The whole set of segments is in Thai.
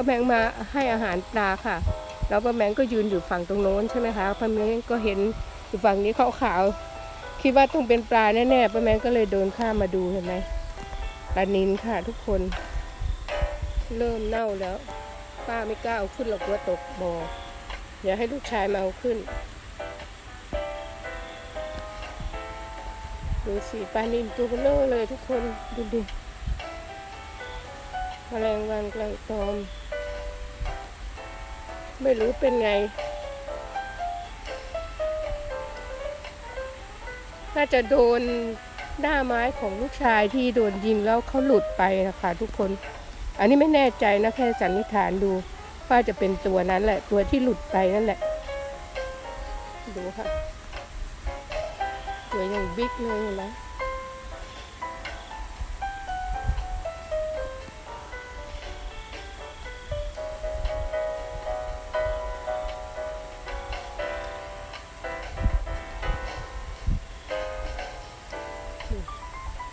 ป้าแมงมาให้อาหารปลาค่ะ แล้วป้าแมงก็ยืนอยู่ฝั่งตรงโน้นใช่ไหมคะป้าแมงก็เห็นอยู่ฝั่งนี้ขาวๆคิดว่าต้องเป็นปลาแน่ๆป้าแมงก็เลยเดินข้ามมาดูเห็นไหมปลานินค่ะ ทุกคน เริ่มเน่าแล้ว ป้าไม่กล้าเอาขึ้นหรอกกลัวตกบ่ออย่าให้ลูกชายมาเอาขึ้นดูสิปลานินตัวเบลอเลยทุกคนดูดิแมลงวันกลางตอม ไม่รู้เป็นไง น่าจะโดนหน้าไม้ของลูกชายที่โดนยิงแล้วเขาหลุดไปนะคะทุกคน อันนี้ไม่แน่ใจนะแค่สันนิษฐานดูว่าจะเป็นตัวนั้นแหละ ตัวที่หลุดไปนั่นแหละ ดูค่ะ ตัวอย่างบิ๊กเลยเห็นไหม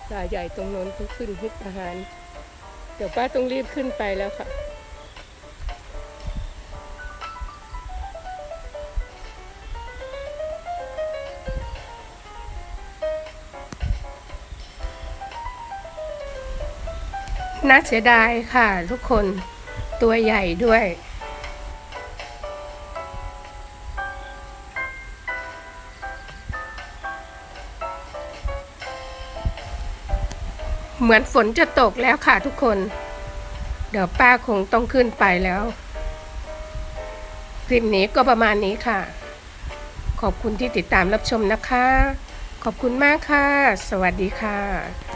ปลาใหญ่ตรงนนเขาขึ้นฮิตอาหาร เดี๋ยวป้าต้องรีบขึ้นไปแล้วค่ะน่าเสียดายค่ะทุกคนตัวใหญ่ด้วย เหมือนฝนจะตกแล้วค่ะทุกคน เดี๋ยวป้าคงต้องขึ้นไปแล้ว คลิปนี้ก็ประมาณนี้ค่ะ ขอบคุณที่ติดตามรับชมนะคะ ขอบคุณมากค่ะ สวัสดีค่ะ